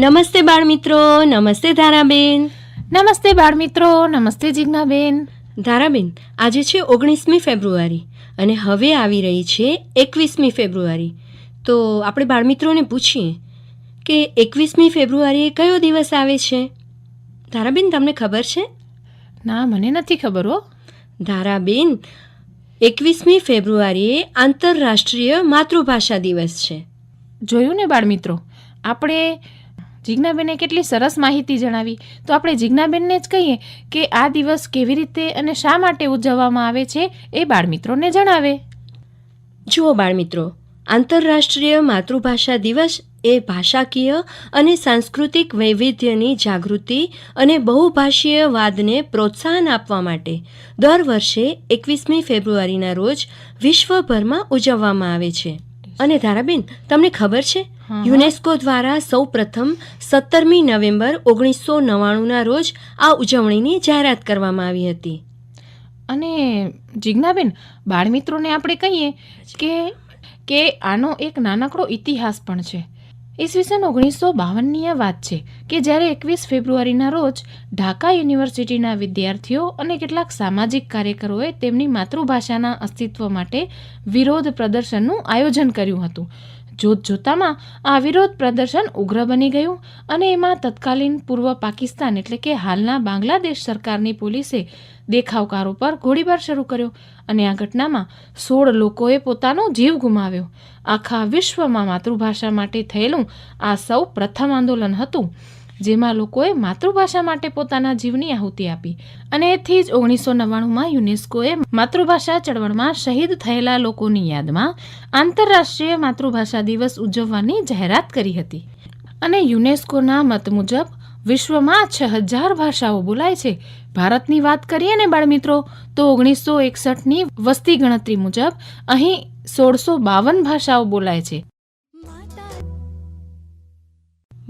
નમસ્તે બાળ મિત્રો નમસ્તે ધારાબેન. નમસ્તે બાળમિત્રો નમસ્તે જિજ્ઞાબેન. ધારાબેન આજે છે ઓગણીસમી ફેબ્રુઆરી અને હવે આવી રહી છે એકવીસમી ફેબ્રુઆરી. તો આપણે બાળમિત્રોને પૂછીએ કે એકવીસમી ફેબ્રુઆરીએ કયો દિવસ આવે છે? ધારાબેન તમને ખબર છે? ના મને નથી ખબર હો. ધારાબેન એકવીસમી ફેબ્રુઆરીએ આંતરરાષ્ટ્રીય માતૃભાષા દિવસ છે. જોયું ને બાળમિત્રો? આપણે જિજ્ઞાબેને કેટલી સરસ માહિતી જણાવી. તો આપણે જિજ્ઞાબેનને જ કહીએ કે આ દિવસ કેવી રીતે અને શા માટે ઉજવવામાં આવે છે એ બાળમિત્રોને જણાવે. જુઓ બાળમિત્રો, આંતરરાષ્ટ્રીય માતૃભાષા દિવસ એ ભાષાકીય અને સાંસ્કૃતિક વૈવિધ્યની જાગૃતિ અને બહુભાષીયવાદને પ્રોત્સાહન આપવા માટે દર વર્ષે એકવીસમી ફેબ્રુઆરીના રોજ વિશ્વભરમાં ઉજવવામાં આવે છે. અને ધારાબેન તમને ખબર છે? યુનેસ્કો દ્વારા સૌ પ્રથમ સત્તરમી નવેમ્બર ઓગણીસો નવ્વાણુંના રોજ આ ઉજવણીની જાહેરાત કરવામાં આવી હતી. અને જિજ્ઞાબેન બાળમિત્રોને આપણે કહીએ કે કે આનો એક નાનકડો ઇતિહાસ પણ છે. ઈસવીસન ઓગણીસો બાવનની આ વાત છે કે જ્યારે એકવીસ ફેબ્રુઆરીના રોજ ઢાકા યુનિવર્સિટીના વિદ્યાર્થીઓ અને કેટલાક સામાજિક કાર્યકરોએ તેમની માતૃભાષાના અસ્તિત્વ માટે વિરોધ પ્રદર્શનનું આયોજન કર્યું હતું. જોત જોતામાં આ વિરોધ પ્રદર્શન ઉગ્ર બની ગયું અને એમાં તત્કાલીન પૂર્વ પાકિસ્તાન એટલે કે હાલના બાંગ્લાદેશ સરકારની પોલીસે દેખાવકારો પર ગોળીબાર શરૂ કર્યો અને આ ઘટનામાં સોળ લોકોએ પોતાનો જીવ ગુમાવ્યો. આખા વિશ્વમાં માતૃભાષા માટે થયેલું આ સૌ પ્રથમ આંદોલન હતું. જેમાં લોકોએ માતૃભાષા માટે પોતાના જીવની આહુતિ આપી. અને એથી જ ઓગણીસો નવ્વાણુંમાં યુનેસ્કોએ માતૃભાષા ચળવળમાં શહીદ થયેલા લોકોની યાદમાં આંતરરાષ્ટ્રીય માતૃભાષા દિવસ ઉજવવાની જાહેરાત કરી હતી. અને યુનેસ્કોના મત મુજબ વિશ્વમાં છ હજાર ભાષાઓ બોલાય છે. ભારતની વાત કરીએ ને બાળમિત્રો, તો ઓગણીસો એકસઠની વસ્તી ગણતરી મુજબ અહીં સોળસો બાવન ભાષાઓ બોલાય છે.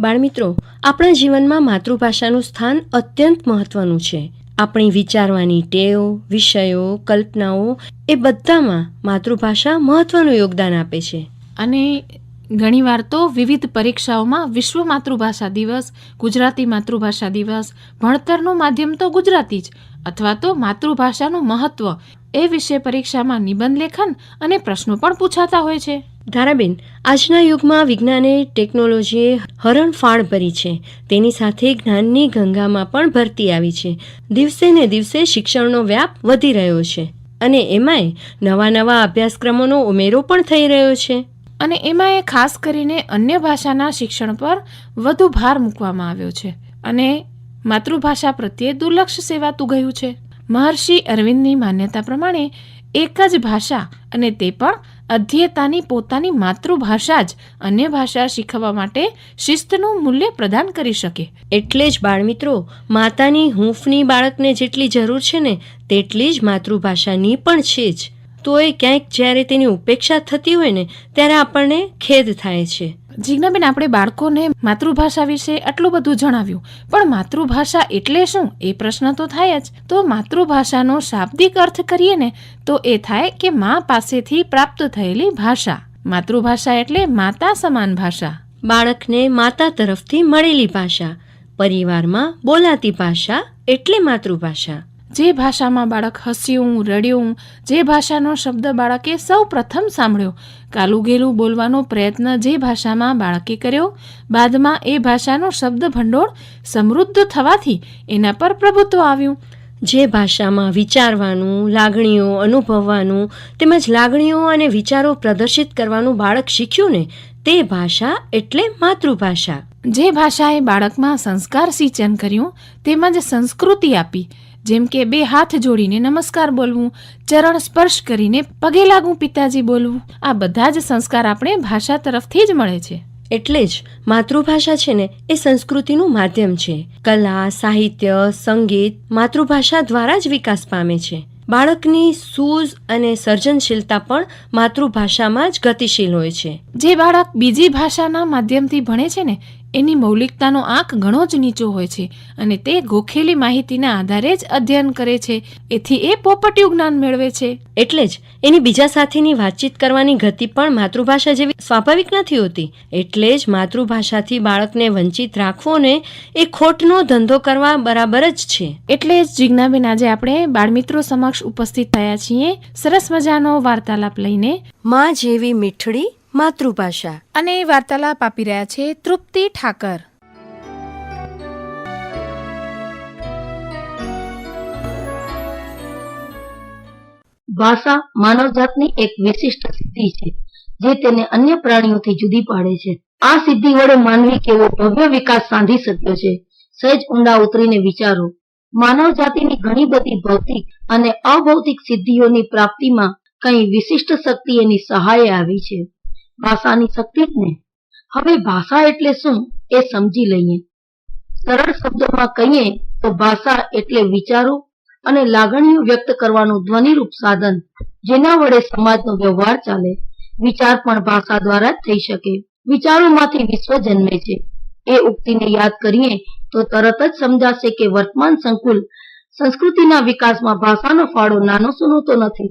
બાળમિત્રો, આપણા જીવનમાં માતૃભાષાનું સ્થાન અત્યંત મહત્વનું છે. આપણી વિચારવાની ટેવ, વિષયો, કલ્પનાઓ એ બધામાં માતૃભાષા મહત્વનું યોગદાન આપે છે. અને ઘણીવાર તો વિવિધ પરીક્ષાઓમાં વિશ્વ માતૃભાષા દિવસ, ગુજરાતી માતૃભાષા દિવસ, ભણતરનું માધ્યમ તો ગુજરાતી જ, અથવા તો માતૃભાષાનું મહત્વ એ વિશે પરીક્ષામાં નિબંધ લેખન અને પ્રશ્નો પણ પૂછાતા હોય છે. ધારાબેન, આજના યુગમાં વિજ્ઞાને ટેકનોલોજીએ હરણફાળ ભરી છે. તેની સાથે જ્ઞાનની ગંગામાં પણ ભરતી આવી છે. દિવસે ને દિવસે શિક્ષણનો વ્યાપ વધી રહ્યો છે. અને એમાંય નવા નવા અભ્યાસક્રમોનો ઉમેરો પણ થઈ રહ્યો છે. અને એમાં ખાસ કરીને અન્ય ભાષાના શિક્ષણ પર વધુ ભાર મૂકવામાં આવ્યો છે. અને માતૃભાષા પ્રત્યે દુર્લક્ષ સેવાતું ગયું છે. મહર્ષિ અરવિંદની માન્યતા પ્રમાણે એક જ ભાષા અને તે પણ અધ્યેતાની પોતાની માતૃભાષા જ અન્ય ભાષા શીખવવા માટે શિસ્તનું મૂલ્ય પ્રદાન કરી શકે. એટલે જ બાળમિત્રો, માતાની હૂંફની બાળકને જેટલી જરૂર છે ને, તેટલી જ માતૃભાષાની પણ છે જ. તો એ ક્યાંક જ્યારે તેની ઉપેક્ષા થતી હોય ને, ત્યારે આપણને ખેદ થાય છે. જીજ્ઞાબેન આપણે બાળકોને માતૃભાષા વિશે આટલું બધું જણાવ્યું. પણ માતૃભાષા એટલે શું? એ પ્રશ્ન તો થાય જ. તો માતૃભાષાનો શાબ્દિક અર્થ કરીએ ને તો એ થાય કે મા પાસેથી પ્રાપ્ત થયેલી ભાષા. માતૃભાષા એટલે માતા સમાન ભાષા. બાળકને માતા તરફથી મળેલી ભાષા. પરિવારમાં બોલાતી ભાષા એટલે માતૃભાષા. જે ભાષામાં બાળક હસ્યું રડ્યું જે ભાષાનો શબ્દ બાળકે સૌ પ્રથમ સાંભળ્યો કાલું ગેલું બોલવાનો પ્રયત્ન જે ભાષામાં બાળકે કર્યો બાદમાં એ ભાષાનો શબ્દ ભંડોળ સમૃદ્ધ થવાથી એના પર પ્રભુત્વ આવ્યું. જે ભાષામાં વિચારવાનું લાગણીઓ અનુભવવાનું તેમજ લાગણીઓ અને વિચારો પ્રદર્શિત કરવાનું બાળક શીખ્યું ને તે ભાષા એટલે માતૃભાષા. જે ભાષાએ બાળકમાં સંસ્કાર સિંચન કર્યું તેમજ સંસ્કૃતિ આપી જેમ કે બે હાથ જોડીને નમસ્કાર બોલવું ચરણ સ્પર્શ કરીને પગે લાગવું પિતાજી બોલવું. આ બધા જ સંસ્કાર આપણે ભાષા તરફથી જ મળે છે. એટલે જ માતૃભાષા છે ને એ સંસ્કૃતિનું માધ્યમ છે. કલા સાહિત્ય સંગીત માતૃભાષા દ્વારા જ વિકાસ પામે છે. બાળકની સૂઝ અને સર્જનશીલતા પણ માતૃભાષામાં જ ગતિશીલ હોય છે. જે બાળક બીજી ભાષાના માધ્યમથી ભણે છે ને એની મૌલિકતાનો આંક ઘણો જ નીચો હોય છે અને તે ગોખેલી માહિતીના આધારે જ અધ્યયન કરે છે. એથી એ પોપટિયું જ્ઞાન મેળવે છે. એટલે જ એની બીજા સાથેની વાતચીત કરવાની ગતિ પણ માતૃભાષા જેવી સ્વાભાવિક નથી હોતી. એટલે જ માતૃભાષાથી બાળકને વંચિત રાખવો ને એ ખોટનો ધંધો કરવા બરાબર જ છે. એટલે જ જિજ્ઞાબેન આજે આપણે બાળમિત્રો સમક્ષ ઉપસ્થિત થયા છીએ. સરસ મજાનો વાર્તાલાપ લઈને. માં જેવી મીઠડી માતૃભાષા. અને વાર્તાલાપ આપી રહ્યા છે તૃપ્તિ ઠાકર. ભાષા માનવજાતની એક વિશિષ્ટ સિદ્ધિ છે જે તેને અન્ય પ્રાણીઓથી જુદી પાડે છે. આ સિદ્ધિ વડે માનવી કેવો ભવ્ય વિકાસ સાંધી શક્યો છે. સહેજ ઊંડા ઉતરીને વિચારો માનવ જાતિની ઘણી બધી ભૌતિક અને અભૌતિક સિદ્ધિઓની પ્રાપ્તિમાં કઈ વિશિષ્ટ શક્તિ એની સહાય આવી છે. ભાષાની શક્તિ જ ને હવે ભાષા એટલે શું એ સમજી લઈએ. સરળ શબ્દોમાં કહીએ તો ભાષા એટલે વિચારો અને લાગણીઓ વ્યક્ત કરવાનું ધ્વનિરૂપ સાધન, જેના વડે સમાજનો વ્યવહાર ચાલે. વિચાર પણ ભાષા દ્વારા થઈ શકે. વિચારોમાંથી વિશ્વ જન્મે છે. એ ઉક્તિને યાદ કરીએ તો તરત જ સમજાશે કે વર્તમાન સંકુલ સંસ્કૃતિના વિકાસમાં ભાષાનો ફાળો નાનો સૂનો તો નથી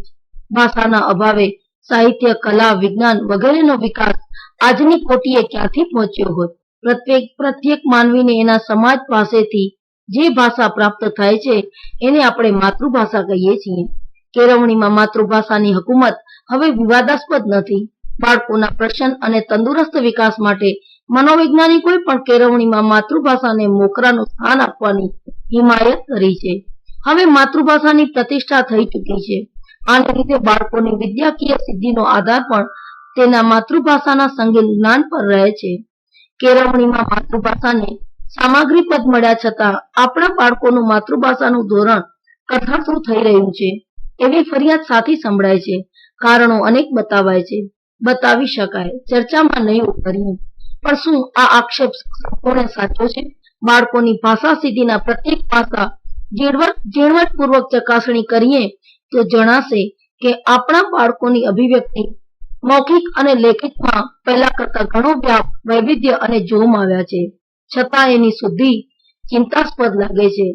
ભાષાના અભાવે સાહિત્ય, કલા, વિજ્ઞાન વગેરેનો વિકાસ આજની કોટીએ ક્યાંથી પહોંચ્યો હોત પ્રત્યેક પ્રત્યેક માનવીને એના સમાજ પાસેથી જે ભાષા પ્રાપ્ત થાય છે, એને આપણે માતૃભાષા કહીએ છીએ. કેળવણીમાં માતૃભાષાની હકુમત હવે વિવાદાસ્પદ નથી. બાળકોના પ્રસન્ન અને તંદુરસ્ત વિકાસ માટે મનોવૈજ્ઞાનિકોએ પણ કેળવણીમાં માતૃભાષાને મોખરાનું સ્થાન આપવાની હિમાયત કરી છે. હવે માતૃભાષાની પ્રતિષ્ઠા થઈ ચૂકી છે. આને લીધે બાળકોની વિદ્યાકીય સિદ્ધિનો આધાર પણ તેના માતૃભાષાના સંગીન જ્ઞાન પર રહે છે. કેળવણીમાં માતૃભાષાને સામગ્રી પદ મળ્યા છતાં આપણા બાળકોનું માતૃભાષાનું ધોરણ કથાસુર થઈ રહ્યું છે. એવી ફરિયાદ સાથી સંભળાય છે. કારણો અનેક બતાવાય છે. બતાવી શકાય. ચર્ચામાં નહીં ઉતર્યું પણ શું આ આક્ષેપ સંપૂર્ણ સાચો છે? બાળકોની ભાષા સિદ્ધિના પ્રત્યેક પાસા ઝીણવટ ઝીણવટપૂર્વક ચકાસણી કરીએ તો જણાશે કે આપણા બાળકોની અભિવ્યક્તિ મૌખિક અને લેખિતમાં પહેલા કરતા ઘણો વ્યાપ વૈવિધ્ય અને જોમ આવ્યા છે. છતાં એની શુદ્ધિ ચિંતાસ્પદ લાગે છે.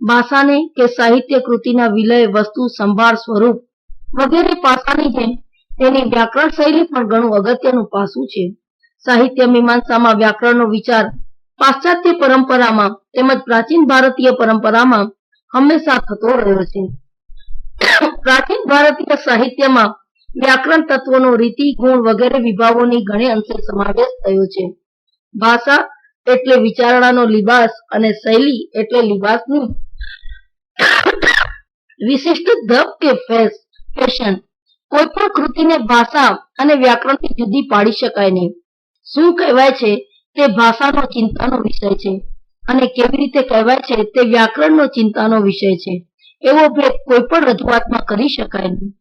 ભાષાને કે સાહિત્ય કૃતિના વિલય, વસ્તુ સંભાળ સ્વરૂપ વગેરે પાસાની જેમ તેની વ્યાકરણ શૈલી પણ ઘણું અગત્યનું પાસું છે. સાહિત્ય મીમાંસામાં વ્યાકરણનો વિચાર પાશ્ચાત્ય પરંપરામાં તેમજ પ્રાચીન ભારતીય પરંપરામાં હંમેશા થતો રહ્યો છે. પ્રાચીન ભારતીય સાહિત્યમાં વ્યાકરણ તત્વોનો રીતિ, ગુણ વગેરે વિભાવોની ઘણે અંશે સમાવેશ થયો છે. ભાષા એટલે વિચારણાનો લિબાસ અને શૈલી એટલે લિબાસની વિશિષ્ટ ધબ કે ફેસ, ફેશન. કોઈ પણ કૃતિને ભાષા અને વ્યાકરણથી જુદી પાડી શકાય નહીં. શું કહેવાય છે તે ભાષાનો ચિંતાનો વિષય છે અને કેવી રીતે કહેવાય છે તે વ્યાકરણનો ચિંતાનો વિષય છે. એવો ભેદ કોઈ પણ રજૂઆતમાં કરી શકાય નહીં.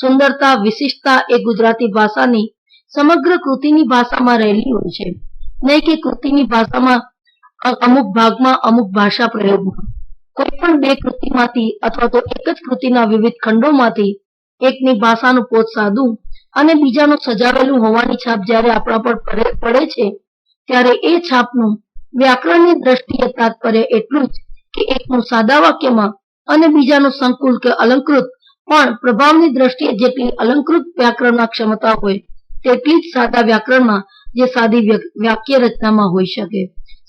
સુંદરતા, વિશિષ્ટતા એ ગુજરાતી ભાષાની સમગ્ર કૃતિની ભાષામાં રહેલી હોય છે. નહીં કે કૃતિની ભાષામાં અમુક ભાગમાં અમુક ભાષા પ્રયોગમાં. કોઈ પણ બે કૃતિમાંથી અથવા તો એક જ કૃતિના વિવિધ ખંડોમાંથી એકની ભાષાનું પોત સાદું અને બીજાનું સજાવેલું હોવાની છાપ જ્યારે આપણા પર પડે- છે, ત્યારે એ છાપનું વ્યાકરણની દ્રષ્ટિએ તાત્પર્ય એટલું જ કે એકનું સાદા વાક્યમાં અને બીજાનું સંકુલ કે અલંકૃત, પણ પ્રભાવની દ્રષ્ટિએ જેટલી અલંકૃત વ્યાકરણમાં ક્ષમતા હોય તેટલી જ સાદા વ્યાકરણમાં, જે સાદી વાક્ય રચનામાં હોઈ શકે.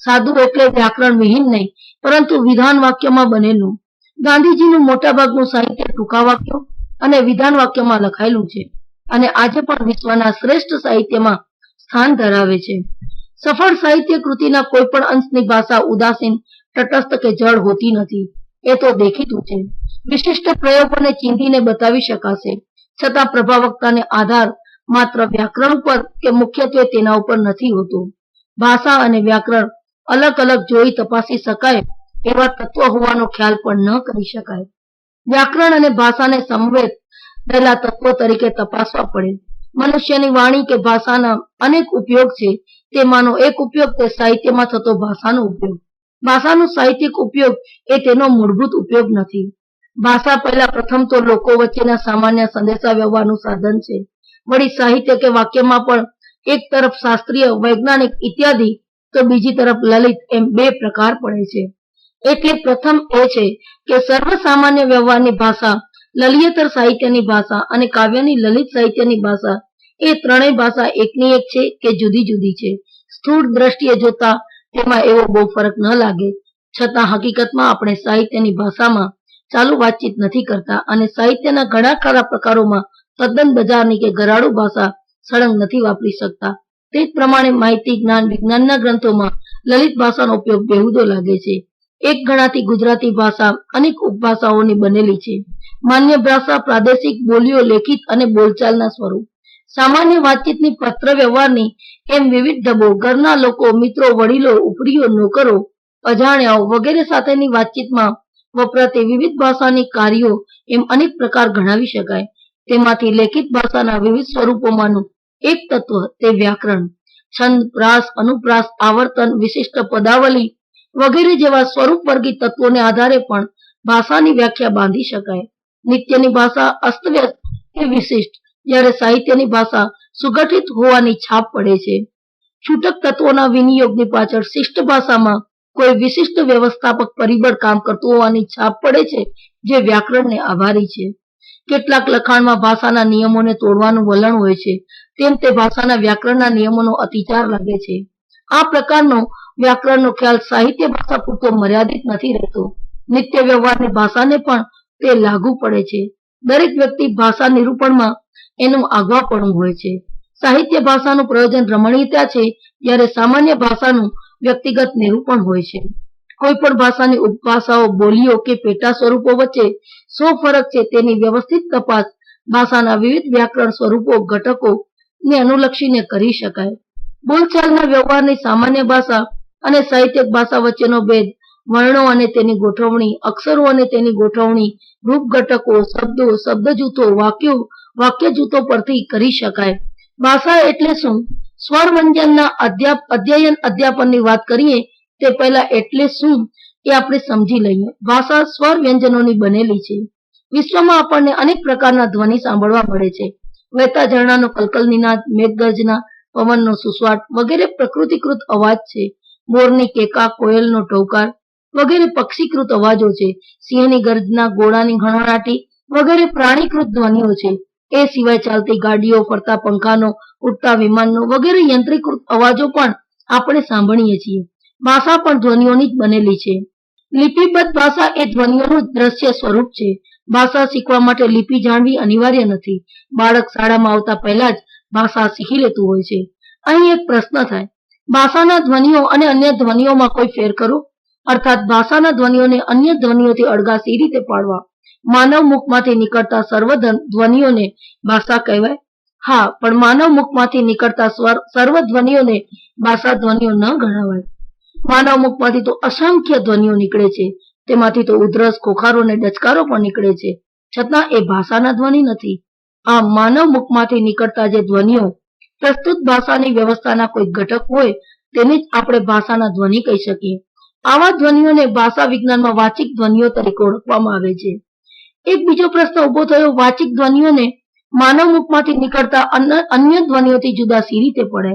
સાદું એટલે વ્યાકરણ વિહીન નહીં, પરંતુ વિધાન વાક્યમાં બનેલું. ગાંધીજીનું મોટાભાગનું સાહિત્ય ટૂંકા વાક્યો અને વિધાન વાક્યમાં લખાયેલું છે, અને આજે પણ વિશ્વના શ્રેષ્ઠ સાહિત્યમાં સ્થાન ધરાવે છે. સફળ સાહિત્ય કૃતિના કોઈ પણ અંશની ભાષા ઉદાસીન, તટસ્થ કે જળ હોતી નથી. એ તો દેખીતું છે. વિશિષ્ટ પ્રયોગોને ચીંધીને બતાવી શકાશે. છતાં પ્રભાવક્તાને આધાર માત્ર વ્યાકરણ પર કે મુખ્યત્વે તેના ઉપર નથી હોતો. ભાષા અને વ્યાકરણ અલગ અલગ જોઈ તપાસી શકાય એવા તત્વ હોવાનો ખ્યાલ પણ ન કરી શકાય. વ્યાકરણ અને ભાષાને સમવેત રહેલા તત્વો તરીકે તપાસવા પડે. મનુષ્યની વાણી કે ભાષાના અનેક ઉપયોગ છે. તેમાંનો એક ઉપયોગ તે સાહિત્યમાં થતો ભાષાનો ઉપયોગ. ભાષાનો સાહિત્યિક ઉપયોગ એ તેનો મૂળભૂત ઉપયોગ નથી. ભાષા પહેલા પ્રથમ તો લોકો વચ્ચેના સામાન્ય સંદેશા વ્યવહારનું સાધન છે. વળી સાહિત્ય કે વાક્યમાં પણ એક તરફ શાસ્ત્રીય, વૈજ્ઞાનિક ઇત્યાદિ, તો બીજી તરફ લલિત એમ બે પ્રકાર પડે છે. એટલે પ્રથમ એ છે કે સર્વ સામાન્ય વ્યવહારની ભાષા લલિયેતર સાહિત્યની ભાષા અને કાવ્યની લલિત સાહિત્યની ભાષા એ ત્રણેય ભાષા એકની એક છે કે જુદી જુદી છે. સ્થૂળ દ્રષ્ટિએ જોતા તેમાં એવો બહુ ફરક ન લાગે. છતાં હકીકતમાં આપણે સાહિત્યની ભાષામાં ચાલુ વાતચીત નથી કરતા અને સાહિત્યના ઘણા ખરા પ્રકારોમાં તદ્દન બજારની કે ગરાડુ ભાષા સળંગ નથી વાપરી શકતા. તે જ પ્રમાણે માહિતી, જ્ઞાન, વિજ્ઞાનના ગ્રંથોમાં લલિત ભાષાનો ઉપયોગ બેહુદો લાગે છે. એક ગણાતી ગુજરાતી ભાષા અનેક ઉપભાષાઓની બનેલી છે. માન્ય ભાષા પ્રાદેશિક બોલીઓ લેખિત અને બોલચાલના સ્વરૂપ. સામાન્ય વાતચીતની પત્ર વ્યવહારની એમ વિવિધ ઢબો, ઘરના લોકો, મિત્રો, વડીલો ઉપરીઓ નોકરો, અજાણ્યાઓ વગેરે સાથેની વાતચીતમાં વપરાતી વિવિધ ભાષાની કાર્યો એમ અનેક પ્રકાર ગણાવી શકાય. તેમાંથી લેખિત ભાષાના વિવિધ સ્વરૂપોમાંનું એક તત્વ તે વ્યાકરણ. છંદ, પ્રાસ, અનુપ્રાસ, આવર્તન, વિશિષ્ટ પદાવલી વગેરે જેવા સ્વરૂપ વર્ગી તત્વોને આધારે પણ ભાષાની વ્યાખ્યા બાંધી શકાય. નિત્યની ભાષા અસ્તવ્યસ્ત કે વિશિષ્ટ જ્યારે સાહિત્યની ભાષા સુગઠિત હોવાની છાપ પડે છે. છૂટક તત્વોના વિનિયોગની પાછળ શિષ્ટ ભાષામાં કોઈ વિશિષ્ટ વ્યવસ્થાપક પરિબળ કામ કરતું હોવાની છાપ પડે છે, જે વ્યાકરણને આભારી છે. કેટલાક લખાણમાં ભાષાના નિયમોને તોડવાનું વલણ હોય છે, તેમ તે ભાષાના વ્યાકરણના નિયમોનો અતિચાર લાગે છે. આ પ્રકારનો વ્યાકરણનો ખ્યાલ સાહિત્ય ભાષા પૂરતો મર્યાદિત નથી રહેતો. નિત્ય વ્યવહારની ભાષાને પણ તે લાગુ પડે છે. દરેક વ્યક્તિ ભાષા નિરૂપણમાં એનું આગવાપણું હોય છે. સાહિત્ય ભાષાનું પ્રયોજન રમણીયતા છે જ્યારે સામાન્ય ભાષાનું વ્યક્તિગત નિરૂપણ હોય છે. કોઈ પણ ભાષાની ઉપભાષાઓ, બોલીઓ કે પેટા સ્વરૂપો વચ્ચે શું ફરક છે તેની વ્યવસ્થિત તપાસ ભાષાના વિવિધ વ્યાકરણ સ્વરૂપો, ઘટકો ને અનુલક્ષીને કરી શકાય. બોલચાલના વ્યવહારની સામાન્ય ભાષા અને સાહિત્યિક ભાષા વચ્ચેનો ભેદ, વર્ણો અને તેની ગોઠવણી, અક્ષરો અને તેની ગોઠવણી રૂપ ઘટકો શબ્દો શબ્દ જૂથો વાક્યો વાક્ય જૂથો પરથી કરી શકાય. ભાષા એટલે શું? સ્વર વ્યંજનના અધ્યયન અધ્યાપનની વાત કરીએ, તે પહેલા એટલે શું? એ આપણે સમજી લઈએ. ભાષા સ્વર વ્યંજનોની બનેલી છે. વિશ્વમાં આપણને અનેક પ્રકારના ધ્વનિ સાંભળવા મળે છે. વહેતા ઝરણાનો કલકલ નિનાદ, મેઘગર્જના, પવનનો સુસવાટ વગેરે પ્રકૃતિકૃત અવાજ છે. મોરની કેકા, કોયલનો ટોકાર વગેરે પક્ષીકૃત અવાજો છે. સિંહની ગર્જના, ગોળાની ઘણઘણાટી વગેરે પ્રાણીકૃત ધ્વનિઓ છે. એ સિવાય ચાલતી ગાડીઓ, ફરતા પંખાનો, ઉડતા વિમાનનો વગેરે યંત્રીકૃત અવાજો પણ આપણે સાંભળીએ છીએ. ભાષા પણ ધ્વનિઓની જ બનેલી છે. લિપિબદ્ધ ભાષા એ ધ્વનિઓનું દ્રશ્ય સ્વરૂપ છે. ભાષા શીખવા માટે લિપિ જાણવી અનિવાર્ય નથી. બાળક શાળામાં આવતા પહેલા જ ભાષા શીખી લેતું હોય છે. અહીં એક પ્રશ્ન થાય. ભાષાના ધ્વનિઓ અને અન્ય ધ્વનિઓમાં કોઈ ફેર કરો અર્થાત ભાષાના ધ્વનિઓને અન્ય ધ્વનિઓથી અળગા સી રીતે પાડવા. માનવ મુખમાંથી નીકળતા સર્વ ધ્વનિઓને ભાષા કહેવાય. હા, પણ માનવ મુખમાંથી નીકળતા સર્વ ધ્વનિઓને ભાષા ધ્વનિઓ ન ગણાવાય. માનવ મુખમાંથી તો અસંખ્ય ધ્વનિઓ નીકળે છે. તેમાંથી તો ઉધરસ, ખોખારો અને ડચકારો પણ નીકળે છે. છતાં એ ભાષાના ધ્વનિ નથી. આ માનવ મુખમાંથી નીકળતા જે ધ્વનિઓ પ્રસ્તુત ભાષાની વ્યવસ્થાના કોઈ ઘટક હોય, તેને જ આપણે ભાષાના ધ્વનિ કહી શકીએ. આવા ધ્વનિઓને ભાષા વિજ્ઞાનમાં વાચિક ધ્વનિઓ તરીકે ઓળખવામાં આવે છે. એક બીજો પ્રશ્ન ઊભો થયો. વાચિક ધ્વનિઓને માનવ મુખમાંથી નીકળતા અન્ય ધ્વનિઓથી જુદા સી રીતે પડે.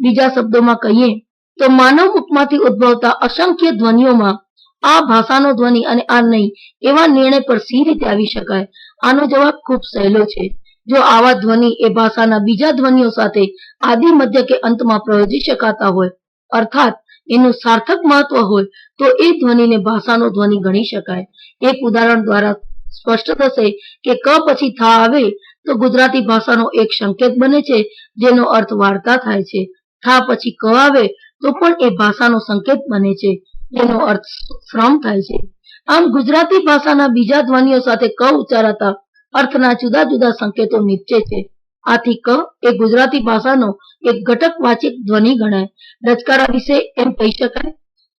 બીજા શબ્દોમાં કહીએ તો માનવ મુખમાંથી ઉદ્ભવતા અસંખ્ય ધ્વનિઓમાં આ ભાષાનો ધ્વનિ અને આ નહીં, એવા નિર્ણય પર સી રીતે આવી શકાય. આનો જવાબ ખૂબ સહેલો છે. જો આવા ધ્વનિ એ ભાષાના બીજા ધ્વનિઓ સાથે આદિ મધ્ય કે અંતમાં પ્રયોજી શકાતા હોય, અર્થાત એનું સાર્થક મહત્વ હોય, તો એ ધ્વનિને ભાષાનો ધ્વનિ ગણી શકાય. એક ઉદાહરણ દ્વારા સ્પષ્ટ થશે કે ક પછી થા આવે તો ગુજરાતી ભાષાનો એક સંકેત બને છે, જેનો અર્થ વાર્તા થાય છે. થા પછી ક આવે તો પણ એ ભાષાનો સંકેત બને છે, જેનો અર્થ શ્રમ થાય છે. આમ ગુજરાતી ભાષાના બીજા ધ્વનિઓ સાથે ક ઉચ્ચારાતા અર્થના જુદા જુદા સંકેતો નીપજે છે. આથી ક એ ગુજરાતી ભાષાનો એક ઘટક વાચિક ધ્વનિ ગણાય. ડચકારા વિશે એમ કહી શકાય.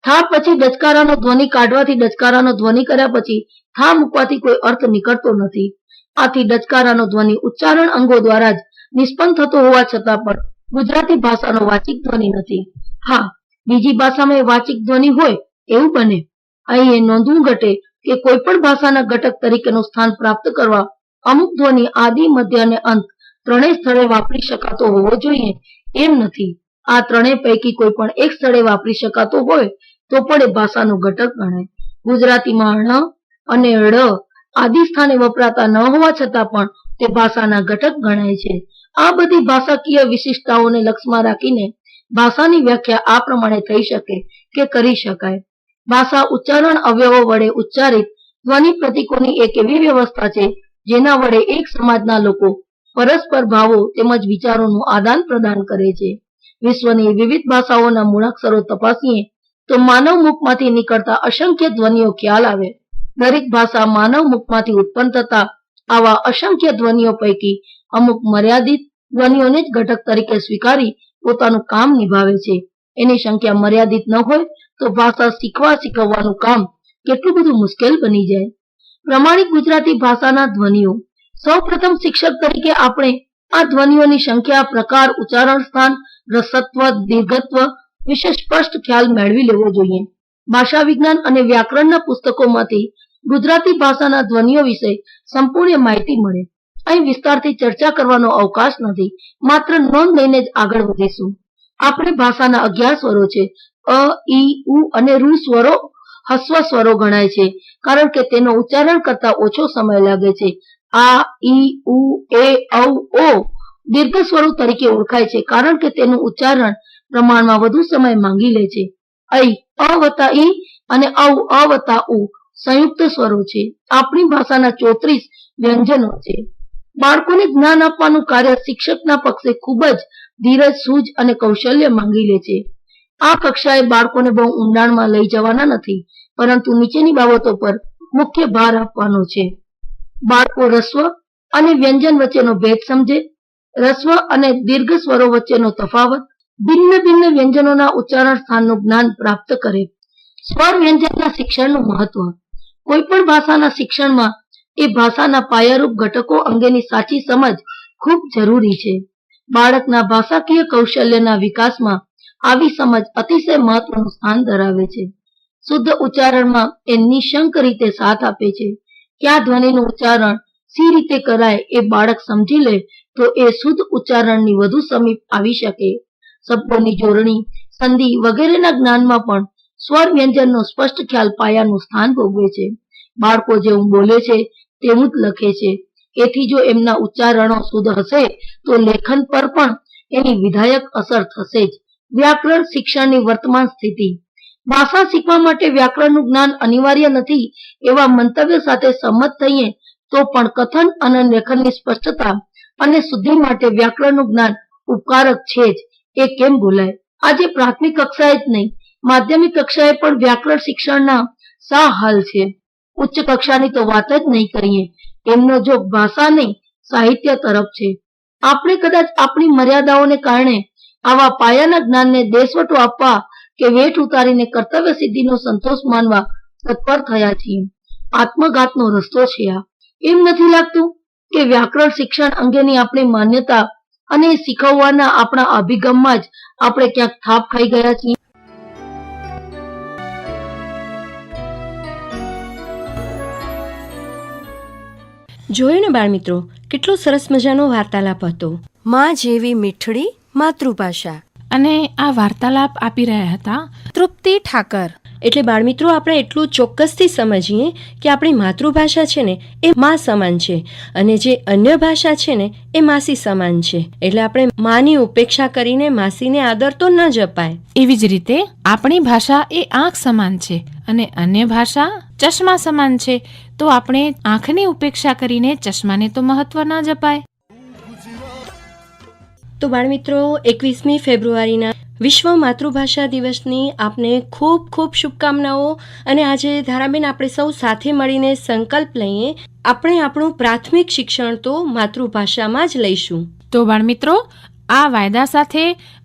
થા પછી ડચકારાનો ધ્વનિ કાઢવાથી ડચકારાનો ધ્વનિ કર્યા પછી થા મૂકવાથી કોઈ અર્થ નીકળતો નથી. આથી ડચકારાનો ધ્વનિ ઉચ્ચારણ અંગો દ્વારા જ નિષ્પન્ન થતો હોવા છતાં પણ ગુજરાતી ભાષાનો વાચિક ધ્વનિ નથી. હા, બીજી ભાષામાં વાચિક ધ્વનિ હોય એવું બને. અહીં એ નોંધવું ઘટે કે કોઈ પણ ભાષાના ઘટક તરીકેનું સ્થાન પ્રાપ્ત કરવા અમુક ધ્વનિ આદિ, મધ્ય અને અંત ત્રણેય સ્થળે વાપરી શકાતો હોવો જોઈએ એમ નથી. આ ત્રણેય પૈકી કોઈ પણ એક સ્થળે વાપરી શકાતો હોય તો પણ એ ભાષાનો ઘટક ગણાય. ગુજરાતીમાં ણ અને ળ આદિ સ્થાને વપરાતા ન હોવા છતાં પણ તે ભાષાના ઘટક ગણાય છે. આ બધી ભાષાકીય વિશિષ્ટતાઓને લક્ષમાં રાખીને ભાષાની વ્યાખ્યા આ પ્રમાણે થઈ શકે કે કરી શકાય. ભાષા ઉચ્ચારણ અવયવો વડે ઉચ્ચારિત ધ્વનિ પ્રતીકોની એક એવી વ્યવસ્થા છે, જેના વડે એક સમાજના લોકો પરસ્પર ભાવો તેમજ વિચારોનું આદાન પ્રદાન કરે છે. વિશ્વની વિવિધ ભાષાઓના મૂળાક્ષરો તપાસીએ તો માનવ મુખમાંથી નીકળતા અસંખ્ય ધ્વનિઓ ખ્યાલ આવે. દરેક ભાષા માનવ મુખમાંથી ઉત્પન્ન થતા આવા અસંખ્ય ધ્વનિઓ પૈકી અમુક મર્યાદિત ધ્વનિઓને જ ઘટક તરીકે સ્વીકારી પોતાનું કામ નિભાવે છે. એની સંખ્યા મર્યાદિત ન હોય તો ભાષા શીખવા શીખવવાનું કામ કેટલું બધું મુશ્કેલ બની જાય. પ્રમાણિક ગુજરાતી ભાષાના ધ્વનિઓ. સૌપ્રથમ શિક્ષક તરીકે આપણે આ ધ્વનિઓની સંખ્યા, પ્રકાર, ઉચ્ચારણ સ્થાન, રસત્વ, દીર્ઘત્વ વિશે સ્પષ્ટ ખ્યાલ મેળવી લેવો જોઈએ. ભાષા વિજ્ઞાન અને વ્યાકરણના પુસ્તકોમાંથી ગુજરાતી ભાષાના ધ્વનિઓ વિશે સંપૂર્ણ માહિતી મળે. અહીં વિસ્તારથી ચર્ચા કરવાનો અવકાશ નથી. માત્ર નોંધ લઈને જ આગળ વધીશું. આપણે ભાષાના અગિયાર સ્વરો છે. અ ઈ ઉ અને રૂ સ્વરો હસ્વ સ્વરો ગણાય છે. કારણ કે તેનો ઉચ્ચારણ કરતા ઓછો સમય લાગે છે. આ ઈ ઉ, એ, ઔ, ઓ દીર્ઘ સ્વરો તરીકે ઓળખાય છે કારણ કે તેનું ઉચ્ચારણ પ્રમાણમાં વધુ સમય માંગી લે છે. ઐ અ વત્તા ઈ અને ઔ, અ વત્તા ઉ સંયુક્ત સ્વરો છે. આપણી ભાષાના ચોત્રીસ વ્યંજનો છે. બાળકોને જ્ઞાન આપવાનું કાર્ય શિક્ષકના પક્ષે ખૂબ જ ધીરજ, સૂઝ અને કૌશલ્ય માંગી લે છે. આ કક્ષાએ બાળકોને બહુ ઊંડાણમાં લઈ જવાના નથી, પરંતુ નીચેની બાબતો પર મુખ્ય ભાર આપવાનો છે. બાળકો રસ્વ અને વ્યંજન વચ્ચેનો ભેદ સમજે. રસ્વ અને દીર્ઘ સ્વરો વચ્ચેનો તફાવત ભિન્ન ભિન્ન વ્યંજનોના ઉચ્ચારણ સ્થાનનું જ્ઞાન પ્રાપ્ત કરે. સ્વર વ્યંજનના શિક્ષણનું મહત્વ કોઈ પણ ભાષાના શિક્ષણમાં એ ભાષાના પાયારૂપ ઘટકો અંગેની સાચી સમજ ખૂબ જરૂરી છે. બાળકના ભાષાકીય કૌશલ્યના વિકાસમાં આવી સમજ અતિશય મહત્વનું સ્થાન ધરાવે છે. શુદ્ધ ઉચ્ચારણમાં એ નિશંક રીતે સાથ આપે છે. કયા ધ્વનિનું ઉચ્ચારણ સી રીતે કરાય એ બાળક સમજી લે તો એ શુદ્ધ ઉચ્ચારણની વધુ સમીપ આવી શકે. શબ્દોની જોડણી, સંધિ વગેરેના જ્ઞાનમાં પણ સ્વર વ્યંજનનો સ્પષ્ટ ખ્યાલ પાયાનું સ્થાન ભોગવે છે. બાળકો જેવું બોલે છે તેવું જ લખે છે. એથી જો એમના ઉચ્ચારણો શુદ્ધ હશે, તો લેખન પર પણ એની વિધાયક અસર થશે જ. વ્યાકરણ શિક્ષણની વર્તમાન સ્થિતિ. ભાષા શીખવા માટે વ્યાકરણનું જ્ઞાન અનિવાર્ય નથી એવા મંતવ્ય સાથે સંમત થઈએ તો પણ કથન અને લેખનની સ્પષ્ટતા અને શુદ્ધિ માટે વ્યાકરણનું જ્ઞાન ઉપકારક છે જ. એ કેમ ભૂલાય? આજે પ્રાથમિક કક્ષાએ જ નહીં માધ્યમિક કક્ષાએ પણ વ્યાકરણ શિક્ષણના સા હાલ છે. ઉચ્ચ કક્ષાની તો વાત જ નહીં કરીએ. એમનો જો ભાષા નહીં, સાહિત્ય તરફ છે. આપણે કદાચ આપણી મર્યાદાઓને કારણે આવા પાયાના જ્ઞાનને દેશવટો આપવા કે વેઠ ઉતારીને કર્તવ્ય સિદ્ધિનો સંતોષ માનવા તત્પર થયા છીએ. આત્મઘાતનો રસ્તો છે આ. એમ નથી લાગતું કે વ્યાકરણ શિક્ષણ અંગેની આપણી માન્યતા અને શીખવવાના આપણા અભિગમમાં જ આપણે ક્યાંક થાપ ખાઈ ગયા છીએ. જોયું ને બાળમિત્રો? કેટલો સરસ મજાનો વાર્તાલાપ હતો. માં જેવી મીઠડી માતૃભાષા. અને આ વાર્તાલાપ આપી રહ્યા હતા તૃપ્તિ ઠાકર. એટલે બાળમિત્રો આપણે એટલું ચોક્કસથી સમજીએ કે આપણી માતૃભાષા છે ને એ માં સમાન છે. અને જે અન્ય ભાષા છે ને એ માસી સમાન છે. એટલે આપણે માની ઉપેક્ષા કરીને માસીને આદર તો ન જપાય. એવી જ રીતે આપણી ભાષા એ આંખ સમાન છે અને અન્ય ભાષા ચશ્મા સમાન છે. તો આપણે આંખની ઉપેક્ષા કરીને ચશ્માને તો મહત્વ ન જપાય. તો બાળમિત્રો એકવીસમી ફેબ્રુઆરીના વિશ્વ માતૃભાષા દિવસની આપને ખૂબ ખૂબ શુભકામનાઓ અને આજે ધારાબેન આપણે સૌ સાથે મળીને સંકલ્પ લઈએ આપણે આપણું પ્રાથમિક શિક્ષણ તો માતૃભાષામાં જ લઈશું. તો બાળમિત્રો આ વાયદા સાથે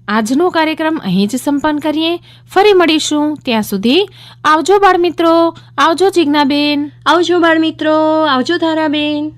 આજનો કાર્યક્રમ અહીં જ સંપન્ન કરીએ. ફરી મળીશું. ત્યાં સુધી આવજો બાળમિત્રો. આવજો જિજ્ઞાબેન. આવજો બાળમિત્રો. આવજો ધારાબેન.